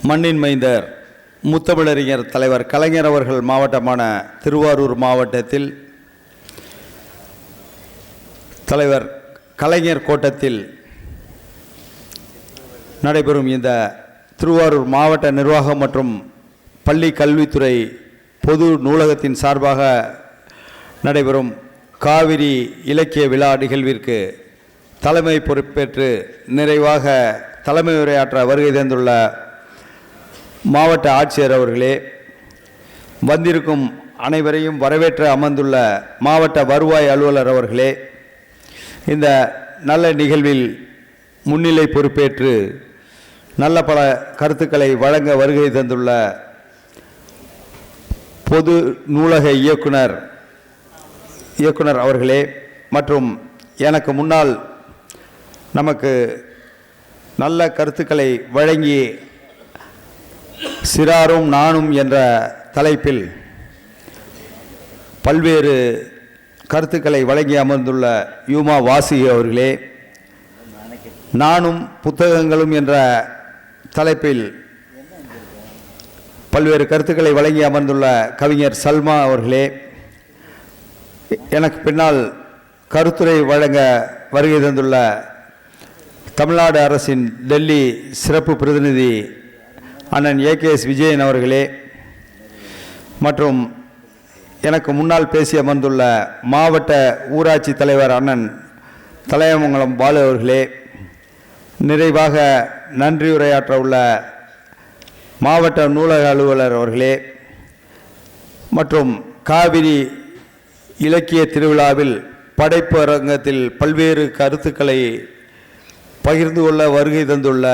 மண்ணின் மைந்தர் முத்தமிழறிஞர் தலைவர் கலைஞர் அவர்கள் மாவட்டமான திருவாரூர் மாவட்டத்தில் தலைவர் கலைஞர் கோட்டத்தில் நடைபெறும் இந்த திருவாரூர் மாவட்ட நிர்வாகம் மற்றும் பள்ளி கல்வித்துறை பொது நூலகத்தின் சார்பாக நடைபெறும் காவிரி இலக்கிய விழா நிகழ்விற்கு தலைமை பொறுப்பேற்று நிறைவாக தலைமை உரையாற்ற வருகை தந்துள்ள மாவட்ட ஆட்சியர் அவர்களே வந்திருக்கும் அனைவரையும் வரவேற்று அமர்ந்துள்ள மாவட்ட வருவாய் அலுவலர் அவர்களே இந்த நல்ல நிகழ்வில் முன்னிலை பொறுப்பேற்று நல்ல பல கருத்துக்களை வழங்க வருகை தந்துள்ள பொது நூலக இயக்குனர் இயக்குனர் அவர்களே மற்றும் எனக்கு முன்னால் நமக்கு நல்ல கருத்துக்களை வழங்கி சிறாரும் நானும் என்ற தலைப்பில் பல்வேறு கருத்துக்களை வழங்கி அமர்ந்துள்ள யூமா வாசி அவர்களே நானும் புத்தகங்களும் என்ற தலைப்பில் பல்வேறு கருத்துக்களை வழங்கி அமர்ந்துள்ள கவிஞர் சல்மா அவர்களே எனக்கு பின்னால் கருத்துரை வழங்க வருகை தந்துள்ள தமிழ்நாடு அரசின் டெல்லி சிறப்பு பிரதிநிதி அண்ணன் ஏகேஎஸ் விஜயன் அவர்களே மற்றும் எனக்கு முன்னால் பேசி அமர்ந்துள்ள மாவட்ட ஊராட்சி தலைவர் அண்ணன் தலையமங்கலம் பாலு அவர்களே நிறைவாக நன்றியுரையாற்ற உள்ள மாவட்ட நூலக அலுவலர் அவர்களே மற்றும் காவிரி இலக்கிய திருவிழாவில் படைப்பு அரங்கத்தில் பல்வேறு கருத்துக்களை பகிர்ந்து கொள்ள வருகை தந்துள்ள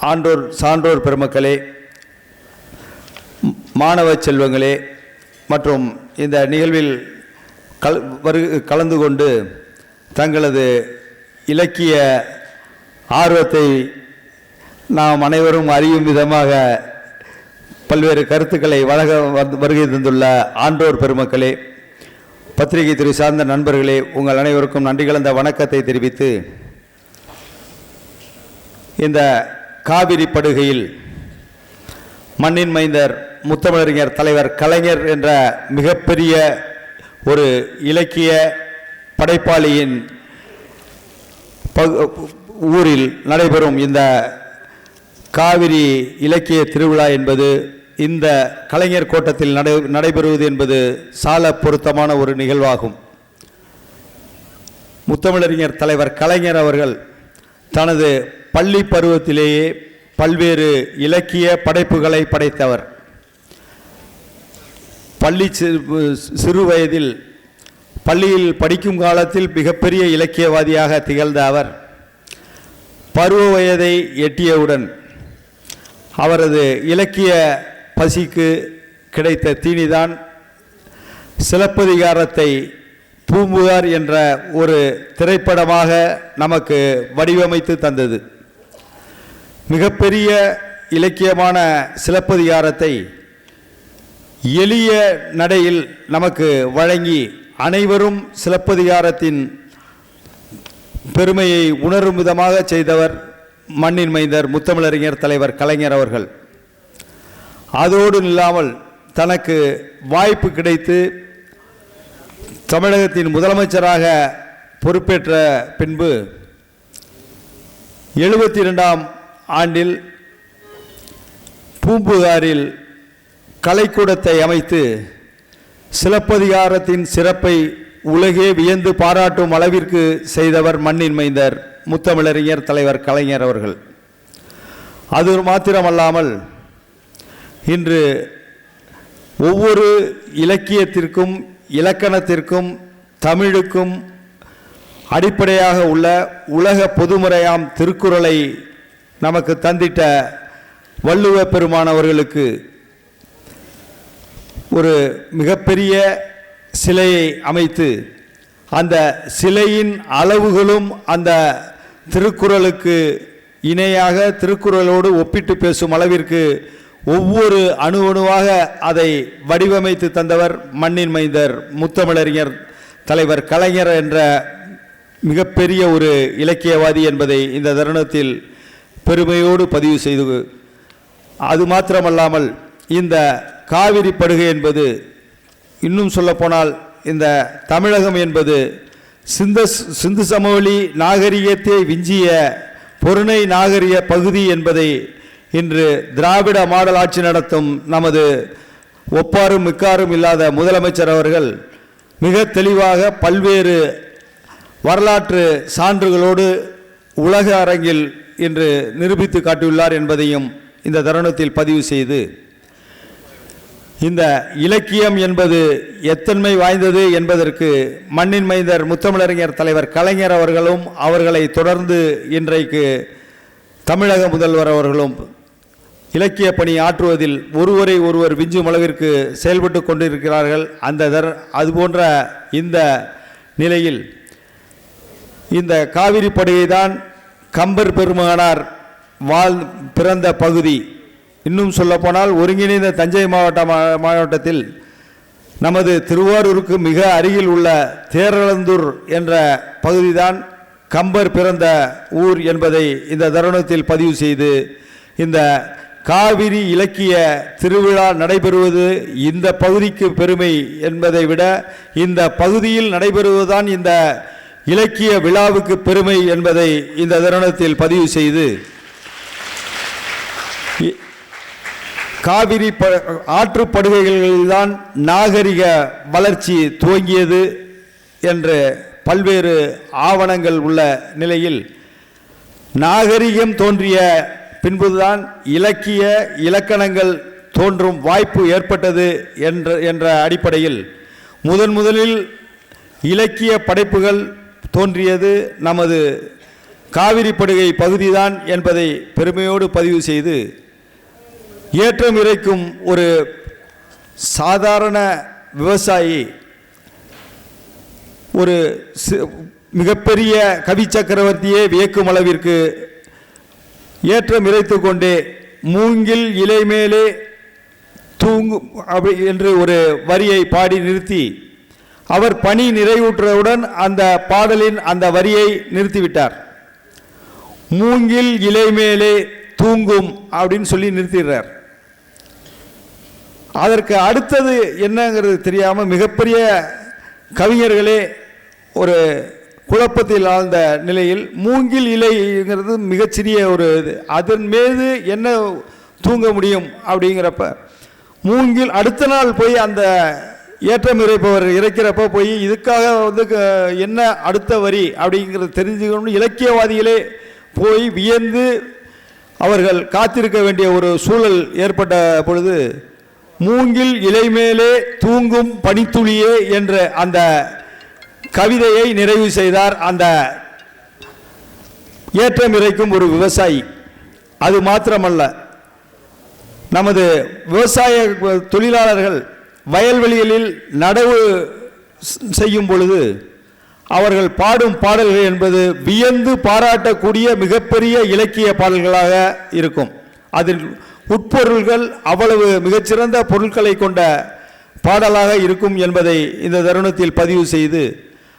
ஆண்டோர் சான்றோர் பெருமக்களே மாணவ செல்வங்களே மற்றும் இந்த நிகழ்வில் கல் வரு கலந்து கொண்டு தங்களது இலக்கிய ஆர்வத்தை நாம் அனைவரும் அறியும் விதமாக பல்வேறு கருத்துக்களை வழங்க வந்து வருகை தந்துள்ள ஆன்றோர் பெருமக்களே பத்திரிகை துறை சார்ந்த நண்பர்களே உங்கள் அனைவருக்கும் நன்றி கலந்த வணக்கத்தை தெரிவித்து இந்த காவிரி படுகையில் மண்ணின் மைந்தர் முத்தமிழறிஞர் தலைவர் கலைஞர் என்ற மிகப்பெரிய ஒரு இலக்கிய படைப்பாளியின் பகு- ஊரில் நடைபெறும் இந்த காவிரி இலக்கிய திருவிழா என்பது இந்த கலைஞர் கோட்டத்தில் நடை நடைபெறுவது என்பது சால பொருத்தமான ஒரு நிகழ்வாகும். முத்தமிழறிஞர் தலைவர் கலைஞர் அவர்கள் தனது பள்ளி பருவத்திலேயே பல்வேறு இலக்கிய படைப்புகளை படைத்தவர். பள்ளி சிறு வயதில் பள்ளியில் படிக்கும் காலத்தில் மிகப்பெரிய இலக்கியவாதியாக திகழ்ந்த அவர் பருவ வயதை எட்டியவுடன் அவரது இலக்கிய பசிக்கு கிடைத்த தீனிதான் சிலப்பதிகாரத்தை பூம்புகார் என்ற ஒரு திரைப்படமாக நமக்கு வடிவமைத்து தந்தது. மிகப்பெரிய இலக்கியமான சிலப்பதிகாரத்தை எளிய நடையில் நமக்கு வழங்கி அனைவரும் சிலப்பதிகாரத்தின் பெருமையை உணரும் விதமாக செய்தவர் மண்ணின் மைந்தர் முத்தமிழறிஞர் தலைவர் கலைஞர் அவர்கள். அதோடு இல்லாமல் தனக்கு வாய்ப்பு கிடைத்து தமிழகத்தின் முதலமைச்சராக பொறுப்பேற்ற பின்பு எழுபத்தி ரெண்டாம் ஆண்டில் பூம்புகாரில் கலைக்கூடத்தை அமைத்து சிலப்பதிகாரத்தின் சிறப்பை உலகே வியந்து பாராட்டும் அளவிற்கு செய்தவர் மண்ணின் மைந்தர் முத்தமிழறிஞர் தலைவர் கலைஞர் அவர்கள். அது மாத்திரமல்லாமல் இன்று ஒவ்வொரு இலக்கியத்திற்கும் இலக்கணத்திற்கும் தமிழுக்கும் அடிப்படையாக உள்ள உலக பொதுமுறையாம் திருக்குறளை நமக்கு தந்திட்ட வள்ளுவ பெருமானவர்களுக்கு ஒரு மிகப்பெரிய சிலையை அமைத்து அந்த சிலையின் அளவுகளும் அந்த திருக்குறளுக்கு இணையாக திருக்குறளோடு ஒப்பிட்டு பேசும் அளவிற்கு ஒவ்வொரு அணு அணுவாக அதை வடிவமைத்து தந்தவர் மண்ணின் மைந்தர் முத்தமிழறிஞர் தலைவர் கலைஞர் என்ற மிகப்பெரிய ஒரு இலக்கியவாதி என்பதை இந்த தருணத்தில் பெருமையோடு பதிவு செய்து அது மாத்திரமல்லாமல் இந்த காவிரி படுகை என்பது இன்னும் சொல்லப்போனால் இந்த தமிழகம் என்பது சிந்த சிந்து சமவெளி நாகரிகத்தை விஞ்சிய பொருணை நாகரிக பகுதி என்பதை இன்று திராவிட மாடல் ஆட்சி நடத்தும் நமது ஒப்பாரும் மிக்காரும் இல்லாத முதலமைச்சர் அவர்கள் மிக தெளிவாக பல்வேறு வரலாற்று சான்றுகளோடு உலக அரங்கில் என்று நிரூபித்து காட்டியுள்ளார் என்பதையும் இந்த தருணத்தில் பதிவு செய்து இந்த இலக்கியம் என்பது எத்தன்மை வாய்ந்தது என்பதற்கு மண்ணின் மைந்தர் முத்தமிழறிஞர் தலைவர் கலைஞர் அவர்களும் அவர்களை தொடர்ந்து இன்றைக்கு தமிழக முதல்வர் அவர்களும் இலக்கிய பணி ஆற்றுவதில் ஒருவரை ஒருவர் விஞ்சும் அளவிற்கு செயல்பட்டு கொண்டிருக்கிறார்கள். அந்த தர் அதுபோன்ற இந்த நிலையில் இந்த காவிரி படையை தான் கம்பர் பெருமகனார் வாழ் பிறந்த பகுதி. இன்னும் சொல்லப்போனால் ஒருங்கிணைந்த தஞ்சை மாவட்ட மா- மாவட்டத்தில் நமது திருவாரூருக்கு மிக அருகில் உள்ள தேரளந்தூர் என்ற பகுதிதான் கம்பர் பிறந்த ஊர் என்பதை இந்த தருணத்தில் பதிவு செய்து இந்த காவிரி இலக்கிய திருவிழா நடைபெறுவது இந்த பகுதிக்கு பெருமை என்பதை விட இந்த பகுதியில் நடைபெறுவதுதான் இந்த இலக்கிய விழாவுக்கு பெருமை என்பதை இந்த தருணத்தில் பதிவு செய்து இ- காவிரி ப ஆற்றுப்படுகைகளில்தான் நாகரிக வளர்ச்சி துவங்கியது என்று பல்வேறு ஆவணங்கள் உள்ள நிலையில் நாகரிகம் தோன்றிய பின்புதான் இலக்கிய இலக்கணங்கள் தோன்றும் வாய்ப்பு ஏற்பட்டது என்ற என்ற அடிப்படையில் முதன் முதலில் இலக்கிய படைப்புகள் தோன்றியது நமது காவிரி படுகை பகுதிதான் என்பதை பெருமையோடு பதிவு செய்து ஏற்றம் இறைக்கும் ஒரு சாதாரண விவசாயி ஒரு மிகப்பெரிய கவி சக்கரவர்த்தியே வியக்கும் அளவிற்கு ஏற்றம் இறைத்து கொண்டே மூங்கில் இலை மேலே தூங்கும் அப்படி என்று ஒரு வரியை பாடி நிறுத்தி அவர் பணி நிறைவுற்றவுடன் அந்த பாடலின் அந்த வரியை நிறுத்திவிட்டார். மூங்கில் இலை மேலே தூங்கும் அப்படின்னு சொல்லி நிறுத்திடுறார். அதற்கு அடுத்தது என்னங்கிறது தெரியாமல் மிகப்பெரிய கவிஞர்களே ஒரு குழப்பத்தில் ஆழ்ந்த நிலையில் மூங்கில் இலைங்கிறது மிகச்சிறிய ஒரு இது. அதன் மீது என்ன தூங்க முடியும் அப்படிங்கிறப்ப மூங்கில் அடுத்த நாள் போய் அந்த ஏற்றம் இறைப்பவர் இறைக்கிறப்போ போய் இதுக்காக வந்து க- என்ன அடுத்த வரி அப்படிங்கிறத தெரிஞ்சுக்கணும்னு இலக்கியவாதிகளே போய் வியந்து அவர்கள் காத்திருக்க வேண்டிய ஒரு சூழல் ஏற்பட்ட பொழுது மூங்கில் இலை மேலே தூங்கும் பனித்துளியே என்ற அந்த கவிதையை நிறைவு செய்தார் அந்த ஏற்றம் இறைக்கும் ஒரு விவசாயி. அது மாத்திரமல்ல நமது விவசாய தொழிலாளர்கள் வயல்வெளிகளில் நடவு செய்யும் பொழுது அவர்கள் பாடும் பாடல்கள் என்பது வியந்து பாராட்டக்கூடிய மிகப்பெரிய இலக்கிய பாடல்களாக இருக்கும். அதில் உட்பொருள்கள் அவ்வளவு மிகச்சிறந்த பொருட்களை கொண்ட பாடலாக இருக்கும் என்பதை இந்த தருணத்தில் பதிவு செய்து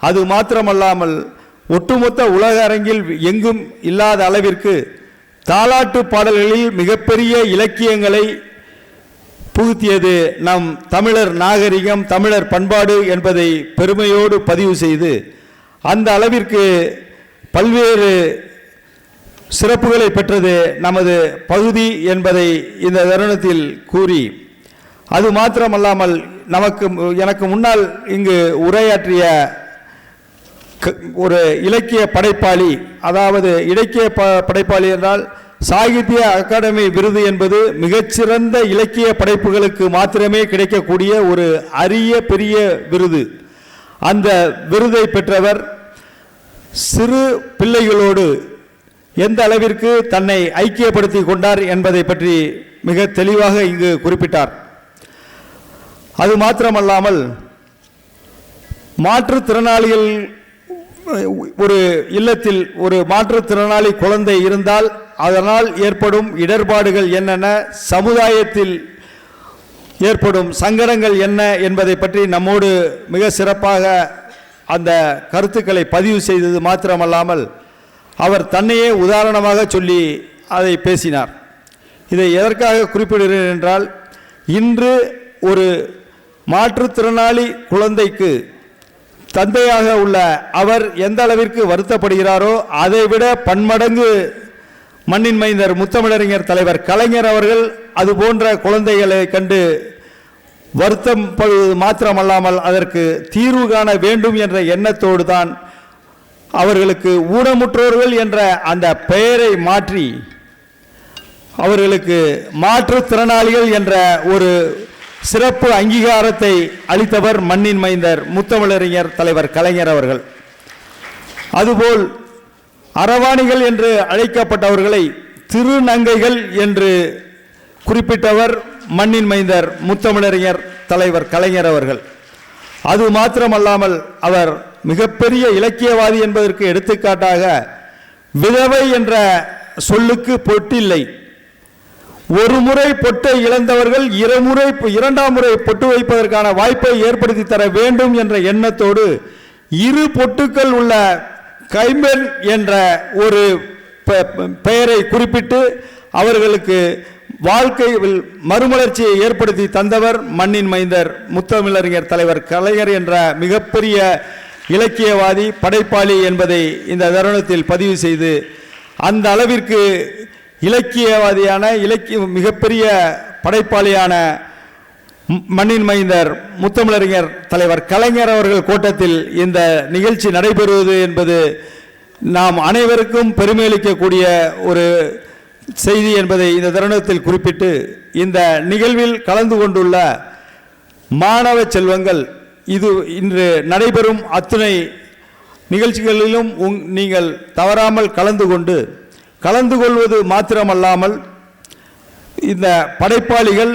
அது மாத்திரமல்லாமல் ஒட்டுமொத்த உலக அரங்கில் எங்கும் இல்லாத அளவிற்கு தாலாட்டு பாடல்களில் மிகப்பெரிய இலக்கியங்களை புகுத்தியது நம் தமிழர் நாகரிகம் தமிழர் பண்பாடு என்பதை பெருமையோடு பதிவு செய்து அந்த அளவிற்கு பல்வேறு சிறப்புகளை பெற்றது நமது பகுதி என்பதை இந்த தருணத்தில் கூறி அது மாத்திரமல்லாமல் நமக்கு எனக்கு முன்னால் இங்கு உரையாற்றிய க- ஒரு இலக்கிய படைப்பாளி அதாவது இலக்கிய ப படைப்பாளி என்றால் சாகித்ய அகாடமி விருது என்பது மிகச்சிறந்த இலக்கிய படைப்புகளுக்கு மாத்திரமே கிடைக்கக்கூடிய ஒரு அரிய பெரிய விருது. அந்த விருதை பெற்றவர் சிறு பிள்ளைகளோடு எந்த அளவிற்கு தன்னை ஐக்கியப்படுத்தி கொண்டார் என்பதை பற்றி மிக தெளிவாக இங்கு குறிப்பிட்டார். அது மாத்திரமல்லாமல் மாற்றுத்திறனாளிகள் ஒரு இல்லத்தில் ஒரு மாற்றுத்திறனாளி குழந்தை இருந்தால் அதனால் ஏற்படும் இடர்பாடுகள் என்னென்ன? சமுதாயத்தில் ஏற்படும் சங்கடங்கள் என்ன என்பதை பற்றி நம்மோடு மிக சிறப்பாக அந்த கருத்துக்களை பதிவு செய்தது மாத்திரமல்லாமல் அவர் தன்னையே உதாரணமாக சொல்லி அதை பேசினார். இதை எதற்காக குறிப்பிடுகிறேன் என்றால் இன்று ஒரு மாற்றுத்திறனாளி குழந்தைக்கு தந்தையாக உள்ள அவர் எந்த அளவிற்கு வருத்தப்படுகிறாரோ அதைவிட பன்மடங்கு மண்ணின் மைந்தர் முத்தமிழறிஞர் தலைவர் கலைஞர் அவர்கள் அது போன்ற குழந்தைகளை கண்டு வருத்தம் படுவது மாத்திரமல்லாமல் அதற்கு தீர்வு காண வேண்டும் என்ற எண்ணத்தோடு தான் அவர்களுக்கு ஊனமுற்றோர்கள் என்ற அந்த பெயரை மாற்றி அவர்களுக்கு மாற்றுத்திறனாளிகள் என்ற ஒரு சிறப்பு அங்கீகாரத்தை அளித்தவர் மண்ணின் மைந்தர் முத்தமிழறிஞர் தலைவர் கலைஞர் அவர்கள். அதுபோல் அரவாணிகள் என்று அழைக்கப்பட்டவர்களை திருநங்கைகள் என்று குறிப்பிட்டவர் மண்ணின் மைந்தர் முத்தமிழறிஞர் தலைவர் கலைஞர் அவர்கள். அது மாத்திரமல்லாமல் அவர் மிகப்பெரிய இலக்கியவாதி என்பதற்கு எடுத்துக்காட்டாக விதவை என்ற சொல்லுக்கு பொட்டில்லை. ஒரு முறை பொட்டை இழந்தவர்கள் இருமுறை இரண்டாம் முறை பொட்டு வைப்பதற்கான வாய்ப்பை ஏற்படுத்தி தர வேண்டும் என்ற எண்ணத்தோடு இரு பொட்டுக்கள் உள்ள கைம்பெண் என்ற ஒரு பெயரை குறிப்பிட்டு அவர்களுக்கு வாழ்க்கையில் மறுமலர்ச்சியை ஏற்படுத்தி தந்தவர் மண்ணின் மைந்தர் முத்தமிழறிஞர் தலைவர் கலைஞர் என்ற மிகப்பெரிய இலக்கியவாதி படைப்பாளி என்பதை இந்த தருணத்தில் பதிவு செய்து அந்த அளவிற்கு இலக்கியவாதியான இலக்கிய மிகப்பெரிய படைப்பாளியான மண்ணின் மைந்தர் முத்தமிழறிஞர் தலைவர் கலைஞர் அவர்கள் கோட்டத்தில் இந்த நிகழ்ச்சி நடைபெறுவது என்பது நாம் அனைவருக்கும் பெருமையளிக்கக்கூடிய ஒரு செய்தி என்பதை இந்த தருணத்தில் குறிப்பிட்டு இந்த நிகழ்வில் கலந்து கொண்டுள்ள மாணவ செல்வங்கள் இது இன்று நடைபெறும் அத்துணை நிகழ்ச்சிகளிலும் உங் நீங்கள் தவறாமல் கலந்து கொண்டு கலந்து கொள்வது மாத்திரமல்லாமல் இந்த படைப்பாளிகள்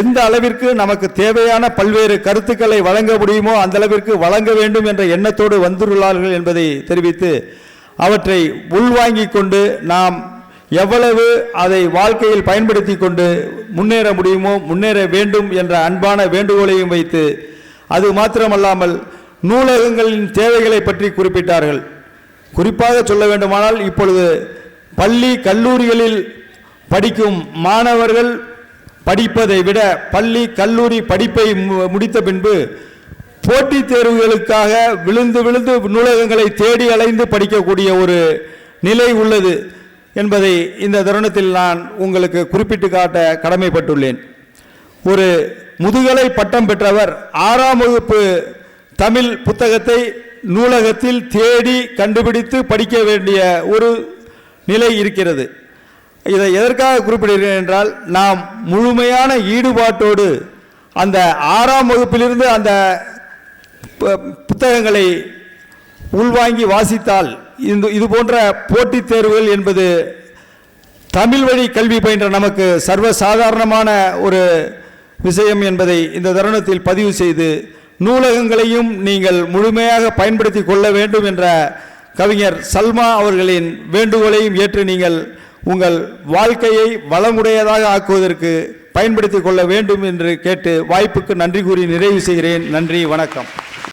எந்த அளவிற்கு நமக்கு தேவையான பல்வேறு கருத்துக்களை வழங்க முடியுமோ அந்த அளவிற்கு வழங்க வேண்டும் என்ற எண்ணத்தோடு வந்துள்ளார்கள் என்பதை தெரிவித்து அவற்றை உள்வாங்கிக் கொண்டு நாம் எவ்வளவு அதை வாழ்க்கையில் பயன்படுத்தி கொண்டு முன்னேற முடியுமோ முன்னேற வேண்டும் என்ற அன்பான வேண்டுகோளையும் வைத்து அது மாத்திரமல்லாமல் நூலகங்களின் தேவைகளை பற்றி குறிப்பிட்டார்கள். குறிப்பாக சொல்ல வேண்டுமானால் இப்பொழுது பள்ளி கல்லூரிகளில் படிக்கும் மாணவர்கள் படிப்பதை விட பள்ளி கல்லூரி படிப்பை மு- முடித்த பின்பு போட்டித் தேர்வுகளுக்காக விழுந்து விழுந்து நூலகங்களை தேடி அலைந்து படிக்கக்கூடிய ஒரு நிலை உள்ளது என்பதை இந்த தருணத்தில் நான் உங்களுக்கு குறிப்பிட்டு காட்ட கடமைப்பட்டுள்ளேன். ஒரு முதுகலை பட்டம் பெற்றவர் ஆறாம் வகுப்பு தமிழ் புத்தகத்தை நூலகத்தில் தேடி கண்டுபிடித்து படிக்க வேண்டிய ஒரு நிலை இருக்கிறது. இதை எதற்காக குறிப்பிடுகிறேன் என்றால் நாம் முழுமையான ஈடுபாட்டோடு அந்த ஆறாம் வகுப்பிலிருந்து அந்த புத்தகங்களை உள்வாங்கி வாசித்தால் இந்த இது போன்ற போட்டித் தேர்வுகள் என்பது தமிழ் வழி கல்வி பயின்ற நமக்கு சர்வசாதாரணமான ஒரு விஷயம் என்பதை இந்த தருணத்தில் பதிவு செய்து நூலகங்களையும் நீங்கள் முழுமையாக பயன்படுத்தி கொள்ள வேண்டும் என்ற கவிஞர் சல்மா அவர்களின் வேண்டுகோளையும் ஏற்று நீங்கள் உங்கள் வாழ்க்கையை வளமுடையதாக ஆக்குவதற்கு பயன்படுத்தி கொள்ள வேண்டும் என்று கேட்டு வாய்ப்புக்கு நன்றி கூறி நிறைவு செய்கிறேன். நன்றி வணக்கம்.